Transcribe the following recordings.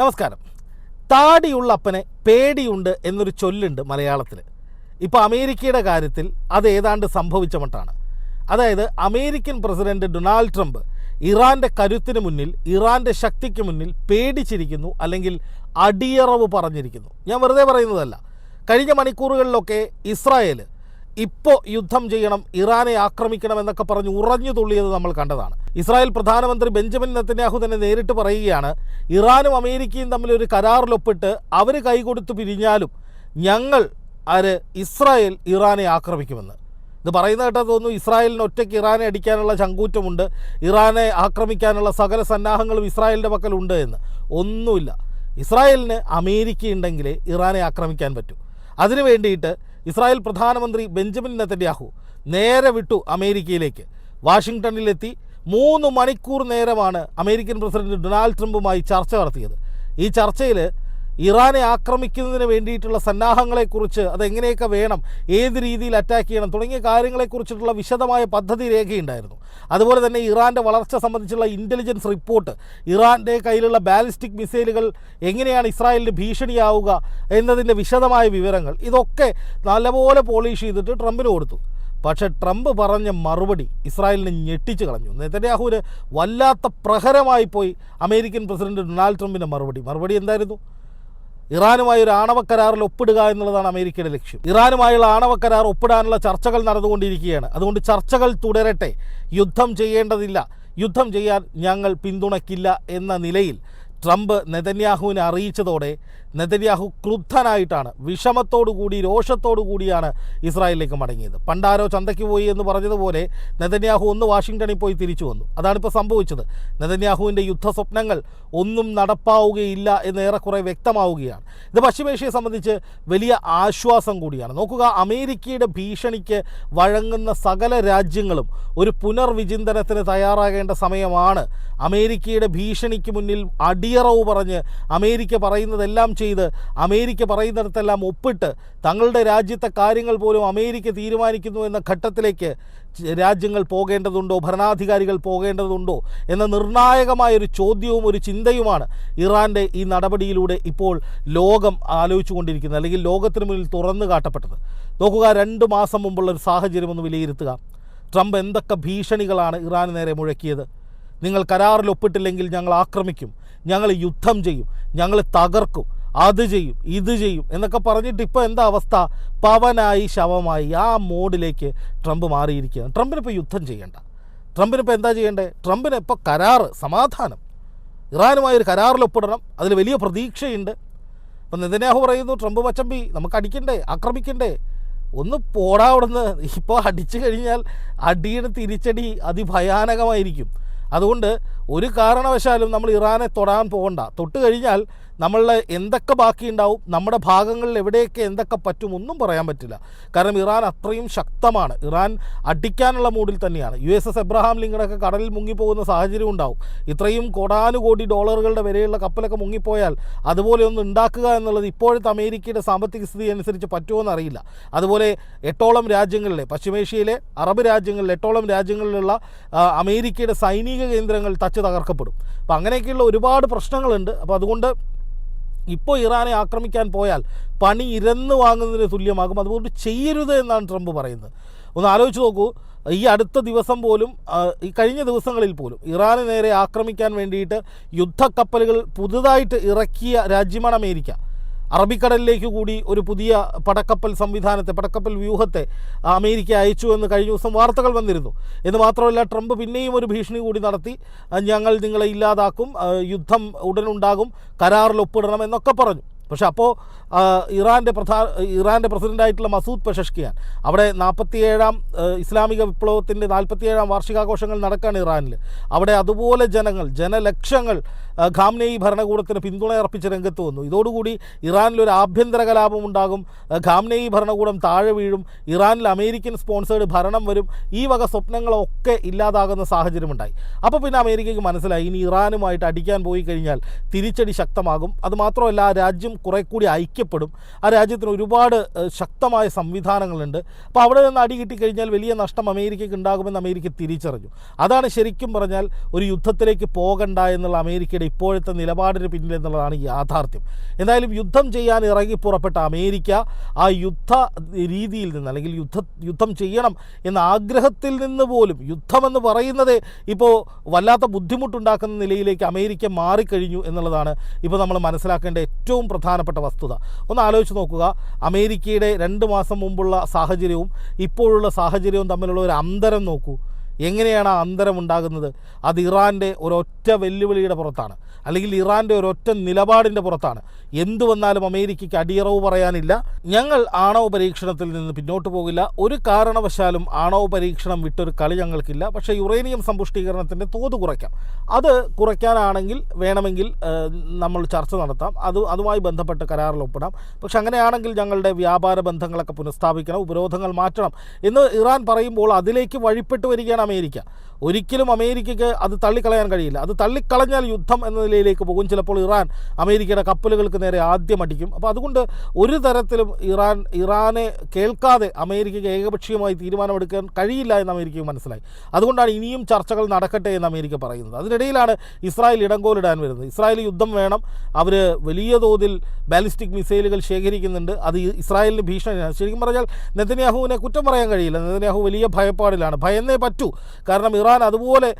നമസ്കാരം. താടിയുള്ള അപ്പനെ പേടിയുണ്ട് എന്നൊരു ചൊല്ലുണ്ട് മലയാളത്തിൽ ഇപ്പോൾ അമേരിക്കയുടെ കാര്യത്തിൽ അത് ഏതാണ്ട് സംഭവിച്ച മട്ടാണ്. അതായത് അമേരിക്കൻ പ്രസിഡന്റ് ഡൊണാൾഡ് ട്രംപ് ഇറാന്റെ കരുത്തിന് മുന്നിൽ ഇറാന്റെ ശക്തിക്ക് മുന്നിൽ പേടിച്ചിരിക്കുന്നു അല്ലെങ്കിൽ അടിയറവ് പറഞ്ഞിരിക്കുന്നു. ഞാൻ വെറുതെ പറയുന്നതല്ല. കഴിഞ്ഞ മണിക്കൂറുകളിലൊക്കെ ഇസ്രായേൽ ഇപ്പോൾ യുദ്ധം ചെയ്യണം ഇറാനെ ആക്രമിക്കണം എന്നൊക്കെ പറഞ്ഞ് ഉറഞ്ഞു തുള്ളിയത് നമ്മൾ കണ്ടതാണ്. ഇസ്രായേൽ പ്രധാനമന്ത്രി ബെഞ്ചമിൻ നെത്തന്യാഹു തന്നെ നേരിട്ട് പറയുകയാണ് ഇറാനും അമേരിക്കയും തമ്മിൽ ഒരു കരാറിലൊപ്പിട്ട് അവർ കൈകൊടുത്ത് പിരിഞ്ഞാലും ഞങ്ങൾ ആര് ഇസ്രായേൽ ഇറാനെ ആക്രമിക്കുമെന്ന്. ഇത് പറയുന്ന കേട്ടാൽ തോന്നുന്നു ഇസ്രായേലിന് ഒറ്റയ്ക്ക് ഇറാനെ അടിക്കാനുള്ള ചങ്കൂറ്റമുണ്ട് ഇറാനെ ആക്രമിക്കാനുള്ള സകല സന്നാഹങ്ങളും ഇസ്രായേലിന്റെ പക്കലുണ്ട് എന്ന്. ഒന്നുമില്ല. ഇസ്രായേലിന് അമേരിക്ക ഉണ്ടെങ്കിലേ ഇറാനെ ആക്രമിക്കാൻ പറ്റൂ. അതിനു വേണ്ടിയിട്ട് ഇസ്രായേൽ പ്രധാനമന്ത്രി ബെഞ്ചമിൻ നെത്തന്യാഹു നേരെ വിട്ടു അമേരിക്കയിലേക്ക്. വാഷിങ്ടണിലെത്തി മൂന്ന് മണിക്കൂർ നേരമാണ് അമേരിക്കൻ പ്രസിഡന്റ് ഡൊണാൾഡ് ട്രംപുമായി ചർച്ച നടത്തിയത്. ഈ ചർച്ചയിൽ ഇറാനെ ആക്രമിക്കുന്നതിന് വേണ്ടിയിട്ടുള്ള സന്നാഹങ്ങളെക്കുറിച്ച് അതെങ്ങനെയൊക്കെ വേണം ഏത് രീതിയിൽ അറ്റാക്ക് ചെയ്യണം തുടങ്ങിയ കാര്യങ്ങളെക്കുറിച്ചിട്ടുള്ള വിശദമായ പദ്ധതി രേഖയുണ്ടായിരുന്നു. അതുപോലെ തന്നെ ഇറാന്റെ വളർച്ച സംബന്ധിച്ചുള്ള ഇന്റലിജൻസ് റിപ്പോർട്ട് ഇറാന്റെ കയ്യിലുള്ള ബാലിസ്റ്റിക് മിസൈലുകൾ എങ്ങനെയാണ് ഇസ്രായേലിന് ഭീഷണിയാവുക എന്നതിന്റെ വിശദമായ വിവരങ്ങൾ ഇതൊക്കെ നല്ലപോലെ പോളിഷ് ചെയ്തിട്ട് ട്രംപിന് കൊടുത്തു. പക്ഷേ ട്രംപ് പറഞ്ഞ മറുപടി ഇസ്രായേലിനെ ഞെട്ടിച്ചു കളഞ്ഞു. നെതന്യാഹുവിന് വല്ലാത്ത പ്രഹരമായി പോയി അമേരിക്കൻ പ്രസിഡന്റ് ഡൊണാൾഡ് ട്രംപിന്റെ മറുപടി. മറുപടി എന്തായിരുന്നു? ഇറാനുമായി ഒരു ആണവ കരാറിൽ ഒപ്പിടുക എന്നുള്ളതാണ് അമേരിക്കയുടെ ലക്ഷ്യം. ഇറാനുമായുള്ള ആണവ കരാർ ഒപ്പിടാനുള്ള ചർച്ചകൾ നടന്നുകൊണ്ടിരിക്കുകയാണ്. അതുകൊണ്ട് ചർച്ചകൾ തുടരട്ടെ. യുദ്ധം ചെയ്യേണ്ടതില്ല. യുദ്ധം ചെയ്യാൻ ഞങ്ങൾ പിന്തുണയ്ക്കില്ല എന്ന നിലയിൽ ട്രംപ് നെതന്യാഹുവിനെ അറിയിച്ചതോടെ നെതന്യാഹു ക്രുദ്ധനായിട്ടാണ് വിഷമത്തോടുകൂടി രോഷത്തോടുകൂടിയാണ് രോഷത്തോടു ഇസ്രായേലിലേക്ക് മടങ്ങിയത്. പണ്ടാരോ ചന്തയ്ക്ക് പോയി എന്ന് പറഞ്ഞതുപോലെ നെതന്യാഹു ഒന്ന് വാഷിങ്ടണിൽ പോയി തിരിച്ചു വന്നു. അതാണിപ്പോൾ സംഭവിച്ചത്. നെതന്യാഹുവിന്റെ യുദ്ധ സ്വപ്നങ്ങൾ ഒന്നും നടപ്പാവുകയില്ല എന്ന് ഏറെക്കുറെ വ്യക്തമാവുകയാണ്. ഇത് പശ്ചിമേഷ്യയെ സംബന്ധിച്ച് വലിയ ആശ്വാസം കൂടിയാണ്. നോക്കുക അമേരിക്കയുടെ ഭീഷണിക്ക് വഴങ്ങുന്ന സകല രാജ്യങ്ങളും ഒരു പുനർവിചിന്തനത്തിന് തയ്യാറാകേണ്ട സമയമാണ്. അമേരിക്കയുടെ ഭീഷണിക്ക് മുന്നിൽ അടിയറവ് പറഞ്ഞ് അമേരിക്ക പറയുന്നതെല്ലാം ചെയ്ത് അമേരിക്ക പറയുന്നിടത്തെല്ലാം ഒപ്പിട്ട് തങ്ങളുടെ രാജ്യത്തെ കാര്യങ്ങൾ പോലും അമേരിക്ക തീരുമാനിക്കുന്നു എന്ന ഘട്ടത്തിലേക്ക് രാജ്യങ്ങൾ പോകേണ്ടതുണ്ടോ? ഭരണാധികാരികൾ പോകേണ്ടതുണ്ടോ? എന്ന നിർണായകമായൊരു ചോദ്യവും ഒരു ചിന്തയുമാണ് ഇറാന്റെ ഈ നടപടിയിലൂടെ ഇപ്പോൾ ലോകം ആലോചിച്ചുകൊണ്ടിരിക്കുന്നത് അല്ലെങ്കിൽ ലോകത്തിന് മുന്നിൽ തുറന്നു കാട്ടപ്പെട്ടത്. നോക്കുക രണ്ട് മാസം മുമ്പുള്ള ഒരു സാഹചര്യം ഒന്ന് വിലയിരുത്തുക. ട്രംപ് എന്തൊക്കെ ഭീഷണികളാണ് ഇറാന് നേരെ മുഴക്കിയത്? നിങ്ങൾ കരാറിൽ ഒപ്പിട്ടില്ലെങ്കിൽ ഞങ്ങൾ ആക്രമിക്കും ഞങ്ങൾ യുദ്ധം ചെയ്യും ഞങ്ങൾ തകർക്കും അത് ചെയ്യും ഇത് ചെയ്യും എന്നൊക്കെ പറഞ്ഞിട്ട് ഇപ്പോൾ എന്താ അവസ്ഥ? പവനായി ശവമായി ആ മോഡിലേക്ക് ട്രംപ് മാറിയിരിക്കുകയാണ്. ട്രംപിനിപ്പോൾ യുദ്ധം ചെയ്യേണ്ട. ട്രംപിനിപ്പോൾ എന്താ ചെയ്യേണ്ടത് ട്രംപിന് ഇപ്പോൾ കരാറ് സമാധാനം. ഇറാനുമായി ഒരു കരാറിൽ ഒപ്പിടണം. അതിൽ വലിയ പ്രതീക്ഷയുണ്ട്. അപ്പം നെതന്യാഹു പറയുന്നു ട്രംപ് മച്ചമ്പി നമുക്ക് അടിക്കണ്ടേ? ആക്രമിക്കണ്ടേ? ഒന്ന് പോടാ അവിടുന്ന്. ഇപ്പോൾ അടിച്ചു കഴിഞ്ഞാൽ അടിയുടെ തിരിച്ചടി അതിഭയാനകമായിരിക്കും. അതുകൊണ്ട് ഒരു കാരണവശാലും നമ്മൾ ഇറാനെ തൊടാൻ പോകണ്ട. തൊട്ട് കഴിഞ്ഞാൽ നമ്മളുടെ എന്തൊക്കെ ബാക്കിയുണ്ടാവും നമ്മുടെ ഭാഗങ്ങളിൽ എവിടെയൊക്കെ എന്തൊക്കെ പറ്റും ഒന്നും പറയാൻ പറ്റില്ല. കാരണം ഇറാൻ അത്രയും ശക്തമാണ്. ഇറാൻ അടിക്കാനുള്ള മൂഡിൽ തന്നെയാണ്. യു എസ് എസ് എബ്രഹാം ലിങ്കണൊക്കെ കടലിൽ മുങ്ങിപ്പോകുന്ന സാഹചര്യം ഉണ്ടാവും. ഇത്രയും കോടാനുകോടി ഡോളറുകളുടെ വിലയുള്ള കപ്പലൊക്കെ മുങ്ങിപ്പോയാൽ അതുപോലെ ഒന്ന് ഉണ്ടാക്കുക എന്നുള്ളത് ഇപ്പോഴത്തെ അമേരിക്കയുടെ സാമ്പത്തിക സ്ഥിതി അനുസരിച്ച് പറ്റുമോ എന്നറിയില്ല. അതുപോലെ എട്ടോളം രാജ്യങ്ങളിലെ പശ്ചിമേഷ്യയിലെ അറബ് രാജ്യങ്ങളിൽ എട്ടോളം രാജ്യങ്ങളിലുള്ള അമേരിക്കയുടെ സൈനിക കേന്ദ്രങ്ങൾ തകർക്കപ്പെടും. അപ്പം അങ്ങനെയൊക്കെയുള്ള ഒരുപാട് പ്രശ്നങ്ങളുണ്ട്. അപ്പോൾ അതുകൊണ്ട് ഇപ്പോൾ ഇറാനെ ആക്രമിക്കാൻ പോയാൽ പണി ഇരന്ന് വാങ്ങുന്നതിന് തുല്യമാകും. അതുകൊണ്ട് ചെയ്യരുത് എന്നാണ് ട്രംപ് പറയുന്നത്. ഒന്ന് ആലോചിച്ച് നോക്കൂ. ഈ അടുത്ത ദിവസം പോലും ഈ കഴിഞ്ഞ ദിവസങ്ങളിൽ പോലും ഇറാന് നേരെ ആക്രമിക്കാൻ വേണ്ടിയിട്ട് യുദ്ധക്കപ്പലുകൾ പുതുതായിട്ട് ഇറക്കിയ രാജ്യമാണ് അമേരിക്ക. അറബിക്കടലിലേക്ക് കൂടി ഒരു പുതിയ പടക്കപ്പൽ സംവിധാനത്തെ പടക്കപ്പൽ വ്യൂഹത്തെ അമേരിക്ക അയച്ചു എന്ന് കഴിഞ്ഞ ദിവസം വാർത്തകൾ വന്നിരുന്നു. എന്ന് മാത്രമല്ല ട്രംപ് പിന്നെയും ഒരു ഭീഷണി കൂടി നടത്തി ഞങ്ങൾ നിങ്ങളെ ഇല്ലാതാക്കും യുദ്ധം ഉടനുണ്ടാകും കരാറിൽ ഒപ്പിടണം എന്നൊക്കെ പറഞ്ഞു. പക്ഷേ അപ്പോൾ ഇറാന്റെ പ്രധാന ഇറാന്റെ പ്രസിഡന്റായിട്ടുള്ള മസൂദ് പെഷഷ്കിയാൻ അവിടെ നാൽപ്പത്തിയേഴാം ഇസ്ലാമിക വിപ്ലവത്തിന്റെ നാൽപ്പത്തിയേഴാം വാർഷികാഘോഷങ്ങൾ നടക്കുകയാണ് ഇറാനിൽ അവിടെ അതുപോലെ ജനങ്ങൾ ജനലക്ഷങ്ങൾ ആ, ഈ ഭരണകൂടത്തിന് പിന്തുണ അർപ്പിച്ച് രംഗത്ത് വന്നു. ഇതോടുകൂടി ഇറാനിലൊരു ആഭ്യന്തര കലാപം ഉണ്ടാകും. ഖാംനെ ഈ ഭരണകൂടം താഴെ വീഴും. ഇറാനിൽ അമേരിക്കൻ സ്പോൺസേഡ് ഭരണം വരും. ഈ വക സ്വപ്നങ്ങളൊക്കെ ഇല്ലാതാകുന്ന സാഹചര്യമുണ്ടായി. അപ്പോൾ പിന്നെ അമേരിക്കയ്ക്ക് മനസ്സിലായി. ഇനി ഇറാനുമായിട്ട് അടിക്കാൻ പോയി കഴിഞ്ഞാൽ തിരിച്ചടി ശക്തമാകും. അതുമാത്രമല്ല ആ രാജ്യം കുറെ കൂടി ഐക്യപ്പെടും. ആ രാജ്യത്തിന് ഒരുപാട് ശക്തമായ സംവിധാനങ്ങളുണ്ട്. അപ്പോൾ അവിടെ നിന്ന് അടി കിട്ടിക്കഴിഞ്ഞാൽ വലിയ നഷ്ടം അമേരിക്കയ്ക്ക് ഉണ്ടാകുമെന്ന് അമേരിക്ക തിരിച്ചറിഞ്ഞു. അതാണ് ശരിക്കും പറഞ്ഞാൽ ഒരു യുദ്ധത്തിലേക്ക് പോകണ്ട എന്നുള്ള അമേരിക്കയുടെ ഇസ്രായേലിന്റെ ഇപ്പോഴത്തെ നിലപാടിന് പിന്നിൽ എന്നുള്ളതാണ് യാഥാർത്ഥ്യം. എന്തായാലും യുദ്ധം ചെയ്യാൻ ഇറങ്ങി പുറപ്പെട്ട അമേരിക്ക ആ യുദ്ധ രീതിയിൽ നിന്ന് അല്ലെങ്കിൽ യുദ്ധ യുദ്ധം ചെയ്യണം എന്ന ആഗ്രഹത്തിൽ നിന്ന് പോലും യുദ്ധമെന്ന് പറയുന്നത് ഇപ്പോൾ വല്ലാത്ത ബുദ്ധിമുട്ടുണ്ടാക്കുന്ന നിലയിലേക്ക് അമേരിക്ക മാറിക്കഴിഞ്ഞു എന്നുള്ളതാണ് ഇപ്പോൾ നമ്മൾ മനസ്സിലാക്കേണ്ട ഏറ്റവും പ്രധാനപ്പെട്ട വസ്തുത. ഒന്ന് ആലോചിച്ച് നോക്കുക. അമേരിക്കയുടെ രണ്ട് മാസം മുമ്പുള്ള സാഹചര്യവും ഇപ്പോഴുള്ള സാഹചര്യവും തമ്മിലുള്ള ഒരു അന്തരം നോക്കൂ. എങ്ങനെയാണ് ആ അന്തരമുണ്ടാകുന്നത് അത് ഇറാന്റെ ഒരൊറ്റ വെല്ലുവിളിയുടെ പുറത്താണ്. അല്ലെങ്കിൽ ഇറാന്റെ ഒരൊറ്റ നിലപാടിന്റെ പുറത്താണ്. എന്തു വന്നാലും അമേരിക്കയ്ക്ക് അടിയറവ് പറയാനില്ല. ഞങ്ങൾ ആണവ പരീക്ഷണത്തിൽ നിന്ന് പിന്നോട്ട് പോകില്ല. ഒരു കാരണവശാലും ആണവ പരീക്ഷണം വിട്ടൊരു കളി ഞങ്ങൾക്കില്ല. പക്ഷേ യുറേനിയം സമ്പുഷ്ടീകരണത്തിന്റെ തോത് കുറയ്ക്കാം. അത് കുറയ്ക്കാനാണെങ്കിൽ വേണമെങ്കിൽ നമ്മൾ ചർച്ച നടത്താം. അത് അതുമായി ബന്ധപ്പെട്ട് കരാറിൽ ഒപ്പിടാം. പക്ഷെ അങ്ങനെയാണെങ്കിൽ ഞങ്ങളുടെ വ്യാപാര ബന്ധങ്ങളൊക്കെ പുനഃസ്ഥാപിക്കണം ഉപരോധങ്ങൾ മാറ്റണം എന്ന് ഇറാൻ പറയുമ്പോൾ അതിലേക്ക് വഴിപ്പെട്ട് വരികയാണ് അമേരിക്ക. ഒരിക്കലും അമേരിക്കയ്ക്ക് അത് തള്ളിക്കളയാൻ കഴിയില്ല. അത് തള്ളിക്കളഞ്ഞാൽ യുദ്ധം എന്ന നിലയിലേക്ക് പോകും. ചിലപ്പോൾ ഇറാൻ അമേരിക്കയുടെ കപ്പലുകൾക്ക് നേരെ ആദ്യം അടിക്കും. അപ്പോൾ അതുകൊണ്ട് ഒരു തരത്തിലും ഇറാൻ ഇറാനെ കേൾക്കാതെ അമേരിക്കയ്ക്ക് ഏകപക്ഷീയമായി തീരുമാനമെടുക്കാൻ കഴിയില്ല എന്ന് അമേരിക്കയ്ക്ക് മനസ്സിലായി. അതുകൊണ്ടാണ് ഇനിയും ചർച്ചകൾ നടക്കട്ടെ എന്ന് അമേരിക്ക പറയുന്നത്. അതിനിടയിലാണ് ഇസ്രായേൽ ഇടങ്കോലിടാൻ വരുന്നത്. ഇസ്രായേൽ യുദ്ധം വേണം. അവർ വലിയ തോതിൽ ബാലിസ്റ്റിക് മിസൈലുകൾ ശേഖരിക്കുന്നുണ്ട്. അത് ഇസ്രായേലിന് ഭീഷണിയാണ്. ശരിക്കും പറഞ്ഞാൽ നെതന്യാഹുവിനെ കുറ്റം പറയാൻ കഴിയില്ല. നെതന്യാഹു വലിയ ഭയപ്പാടിലാണ്. ഭയന്നേ പറ്റൂ. കാരണം ഇറാൻ അതുപോലെ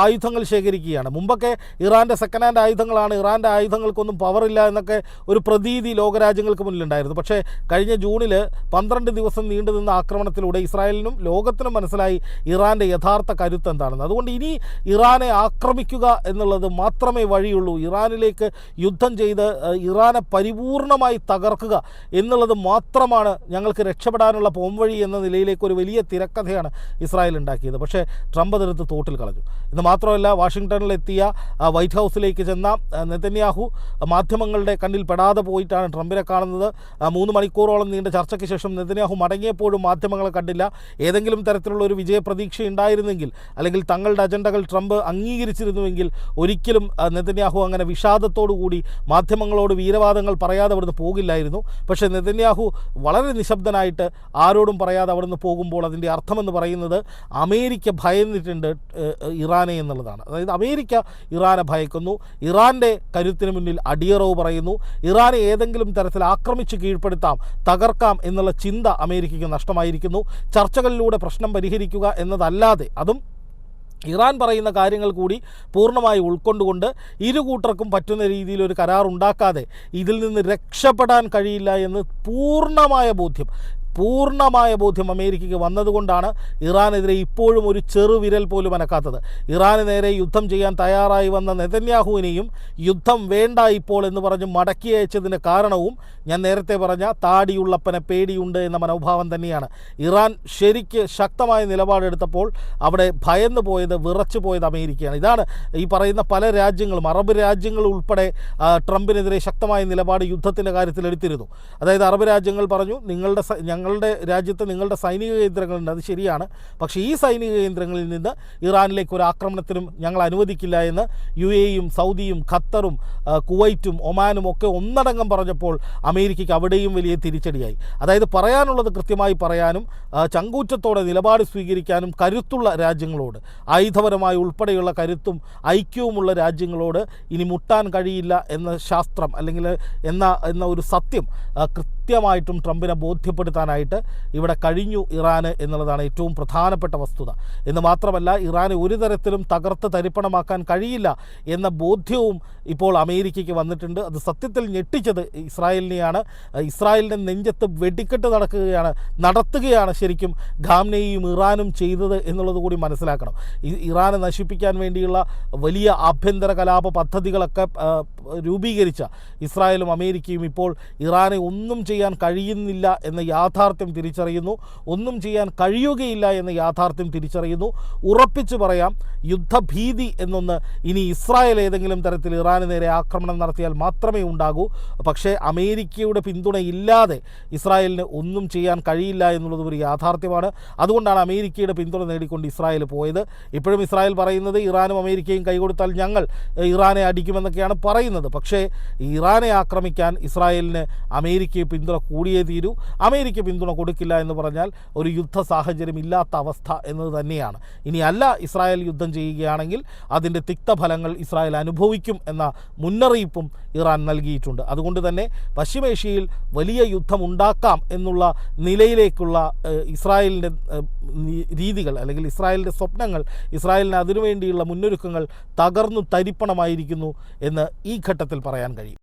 ആയുധങ്ങൾ ശേഖരിക്കുകയാണ്. മുമ്പൊക്കെ ഇറാന്റെ സെക്കൻഡ് ഹാൻഡ് ആയുധങ്ങളാണ്. ഇറാന്റെ ആയുധങ്ങൾക്കൊന്നും പവറില്ല എന്നൊക്കെ ഒരു പ്രതീതി ലോകരാജ്യങ്ങൾക്ക് മുന്നിലുണ്ടായിരുന്നു. പക്ഷേ കഴിഞ്ഞ ജൂണിൽ പന്ത്രണ്ട് ദിവസം നീണ്ടു നിന്ന ആക്രമണത്തിലൂടെ ഇസ്രായേലിനും ലോകത്തിനും മനസ്സിലായി ഇറാന്റെ യഥാർത്ഥ കരുത്ത് എന്താണെന്ന്. അതുകൊണ്ട് ഇനി ഇറാനെ ആക്രമിക്കുക എന്നുള്ളത് മാത്രമേ വഴിയുള്ളൂ. ഇറാനിലേക്ക് യുദ്ധം ചെയ്ത് ഇറാനെ പരിപൂർണമായി തകർക്കുക എന്നുള്ളത് മാത്രമാണ് ഞങ്ങൾക്ക് രക്ഷപ്പെടാനുള്ള പോംവഴി എന്ന നിലയിലേക്ക് ഒരു വലിയ തിരക്കഥയാണ് ഇസ്രായേൽ ഉണ്ടാക്കിയത്. പക്ഷേ ട്രംപ് അതെടുത്ത് തോട്ടിൽ കളഞ്ഞു. ഇത് മാത്രമല്ല വാഷിങ്ടണിലെത്തിയ വൈറ്റ് ഹൗസിലേക്ക് ചെന്ന നെതന്യാഹു മാധ്യമങ്ങളുടെ കണ്ണിൽ പെടാതെ പോയിട്ടാണ് ട്രംപിനെ കാണുന്നത്. മൂന്ന് മണിക്കൂറോളം നീണ്ട ചർച്ചയ്ക്ക് ശേഷം നെതന്യാഹു മടങ്ങിയപ്പോഴും മാധ്യമങ്ങളെ കണ്ടില്ല. ഏതെങ്കിലും തരത്തിലുള്ള ഒരു വിജയപ്രതീക്ഷ ഉണ്ടായിരുന്നെങ്കിൽ അല്ലെങ്കിൽ തങ്ങളുടെ അജണ്ടകൾ ട്രംപ് അംഗീകരിച്ചിരുന്നുവെങ്കിൽ ഒരിക്കലും നെതന്യാഹു അങ്ങനെ വിഷാദത്തോടു കൂടി മാധ്യമങ്ങളോട് വീരവാദങ്ങൾ പറയാതെ അവിടുന്ന് പോകില്ലായിരുന്നു. പക്ഷേ നെതന്യാഹു വളരെ നിശബ്ദനായിട്ട് ആരോടും പറയാതെ അവിടുന്ന് പോകുമ്പോൾ അതിന്റെ അർത്ഥമെന്ന് പറയുന്നത് അമേരിക്ക ഭയന്നിട്ടുണ്ട് ഏഹ്, ഇറാനെ എന്നുള്ളതാണ്. അതായത് അമേരിക്ക ഇറാനെ ഭയക്കുന്നു. ഇറാന്റെ കരുത്തിന് മുന്നിൽ അടിയറവ് പറയുന്നു. ഇറാനെ ഏതെങ്കിലും തരത്തിൽ ആക്രമിച്ച് കീഴ്പ്പെടുത്താം തകർക്കാം എന്നുള്ള ചിന്ത അമേരിക്കയ്ക്ക് നഷ്ടമായിരിക്കുന്നു. ചർച്ചകളിലൂടെ പ്രശ്നം പരിഹരിക്കുക എന്നതല്ലാതെ അതും ഇറാൻ പറയുന്ന കാര്യങ്ങൾ കൂടി പൂർണമായി ഉൾക്കൊണ്ടുകൊണ്ട് ഇരു കൂട്ടർക്കും പറ്റുന്ന രീതിയിൽ ഒരു കരാർ ഉണ്ടാക്കാതെ ഇതിൽ നിന്ന് രക്ഷപ്പെടാൻ കഴിയില്ല എന്ന് പൂർണമായ ബോധ്യം. പൂർണമായ ബോധ്യം അമേരിക്കയ്ക്ക് വന്നതുകൊണ്ടാണ് ഇറാനെതിരെ ഇപ്പോഴും ഒരു ചെറുവിരൽ പോലും അനക്കാത്തത്. ഇറാന് നേരെ യുദ്ധം ചെയ്യാൻ തയ്യാറായി വന്ന നെതന്യാഹുവിനെയും യുദ്ധം വേണ്ട ഇപ്പോൾ എന്ന് പറഞ്ഞ് മടക്കി അയച്ചതിന് കാരണവും ഞാൻ നേരത്തെ പറഞ്ഞ താടിയുള്ളപ്പനെ പേടിയുണ്ട് എന്ന മനോഭാവം തന്നെയാണ്. ഇറാൻ ശരിക്ക് ശക്തമായ നിലപാടെടുത്തപ്പോൾ അവിടെ ഭയന്നു പോയത് വിറച്ചു പോയത് അമേരിക്കയാണ്. ഇതാണ് ഈ പറയുന്ന പല രാജ്യങ്ങളും അറബ് രാജ്യങ്ങൾ ഉൾപ്പെടെ ട്രംപിനെതിരെ ശക്തമായ നിലപാട് യുദ്ധത്തിന്റെ കാര്യത്തിൽ എടുത്തിരുന്നു അതായത് അറബ് രാജ്യങ്ങൾ പറഞ്ഞു നിങ്ങളുടെ സ- ഞങ്ങളുടെ രാജ്യത്ത് നിങ്ങളുടെ സൈനിക കേന്ദ്രങ്ങളുണ്ട് അത് ശരിയാണ്. പക്ഷേ ഈ സൈനിക കേന്ദ്രങ്ങളിൽ നിന്ന് ഇറാനിലേക്ക് ഒരു ആക്രമണത്തിനും ഞങ്ങൾ അനുവദിക്കില്ല എന്ന് യു എയും സൗദിയും ഖത്തറും കുവൈറ്റും ഒമാനും ഒക്കെ ഒന്നടങ്കം പറഞ്ഞപ്പോൾ അമേരിക്കയ്ക്ക് അവിടെയും വലിയ തിരിച്ചടിയായി. അതായത് പറയാനുള്ളത് കൃത്യമായി പറയാനും ചങ്കൂറ്റത്തോടെ നിലപാട് സ്വീകരിക്കാനും കരുത്തുള്ള രാജ്യങ്ങളോട് ആയുധപരമായി ഉൾപ്പെടെയുള്ള കരുത്തും ഐക്യവുമുള്ള രാജ്യങ്ങളോട് ഇനി മുട്ടാൻ കഴിയില്ല എന്ന ശാസ്ത്രം അല്ലെങ്കിൽ എന്ന എന്ന ഒരു സത്യം കൃത്യമായിട്ടും ട്രംപിനെ ബോധ്യപ്പെടുത്താനായിട്ട് ഇവിടെ കഴിഞ്ഞു ഇറാന് എന്നുള്ളതാണ് ഏറ്റവും പ്രധാനപ്പെട്ട വസ്തുത. എന്ന് മാത്രമല്ല ഇറാനെ ഒരു തരത്തിലും തകർത്ത് തരിപ്പണമാക്കാൻ കഴിയില്ല എന്ന ബോധ്യവും ഇപ്പോൾ അമേരിക്കയ്ക്ക് വന്നിട്ടുണ്ട്. അത് സത്യത്തിൽ ഞെട്ടിച്ചത് ഇസ്രായേലിനെയാണ്. ഇസ്രായേലിന്റെ നെഞ്ചത്ത് വെടിക്കെട്ട് നടക്കുകയാണ് നടത്തുകയാണ് ശരിക്കും ഖാംനെയും ഇറാനും ചെയ്തത് എന്നുള്ളത് കൂടി മനസ്സിലാക്കണം. ഇറാനെ നശിപ്പിക്കാൻ വേണ്ടിയുള്ള വലിയ ആഭ്യന്തര കലാപ പദ്ധതികളൊക്കെ രൂപീകരിച്ച ഇസ്രായേലും അമേരിക്കയും ഇപ്പോൾ ഇറാനെ ഒന്നും ചെയ്യാൻ കഴിയുന്നില്ല എന്ന യാഥാർത്ഥ്യം തിരിച്ചറിയുന്നു. ഒന്നും ചെയ്യാൻ കഴിയുകയില്ല എന്ന യാഥാർത്ഥ്യം തിരിച്ചറിയുന്നു. ഉറപ്പിച്ചു പറയാം യുദ്ധഭീതി എന്നൊന്ന് ഇനി ഇസ്രായേൽ ഏതെങ്കിലും തരത്തിൽ ഇറാന് നേരെ ആക്രമണം നടത്തിയാൽ മാത്രമേ ഉണ്ടാകൂ. പക്ഷേ അമേരിക്കയുടെ പിന്തുണയില്ലാതെ ഇസ്രായേലിന് ഒന്നും ചെയ്യാൻ കഴിയില്ല എന്നുള്ളത് ഒരു യാഥാർത്ഥ്യമാണ്. അതുകൊണ്ടാണ് അമേരിക്കയുടെ പിന്തുണ നേടിക്കൊണ്ട് ഇസ്രായേൽ പോയത്. ഇപ്പോഴും ഇസ്രായേൽ പറയുന്നത് ഇറാനും അമേരിക്കയും കൈകൊടുത്താൽ ഞങ്ങൾ ഇറാനെ അടിക്കുമെന്നൊക്കെയാണ് പറയുന്നത്. പക്ഷേ ഇറാനെ ആക്രമിക്കാൻ ഇസ്രായേലിന് അമേരിക്കയെ പിന്തുണ കൂടിയേ തീരൂ. അമേരിക്ക പിന്തുണ കൊടുക്കില്ല എന്ന് പറഞ്ഞാൽ ഒരു യുദ്ധ സാഹചര്യം ഇല്ലാത്ത അവസ്ഥ എന്നത് തന്നെയാണ്. ഇനിയല്ല ഇസ്രായേൽ യുദ്ധം ചെയ്യുകയാണെങ്കിൽ അതിന്റെ തിക്തഫലങ്ങൾ ഇസ്രായേൽ അനുഭവിക്കും എന്ന മുന്നറിയിപ്പും ഇറാൻ നൽകിയിട്ടുണ്ട്. അതുകൊണ്ട് തന്നെ പശ്ചിമേഷ്യയിൽ വലിയ യുദ്ധം ഉണ്ടാക്കാം എന്നുള്ള നിലയിലേക്കുള്ള ഇസ്രായേലിന്റെ രീതികൾ അല്ലെങ്കിൽ ഇസ്രായേലിന്റെ സ്വപ്നങ്ങൾ ഇസ്രായേലിന് അതിനുവേണ്ടിയുള്ള മുന്നൊരുക്കങ്ങൾ തകർന്നു തരിപ്പണമായിരിക്കുന്നു എന്ന് ഈ ഘട്ടത്തിൽ പറയാൻ കഴിയും.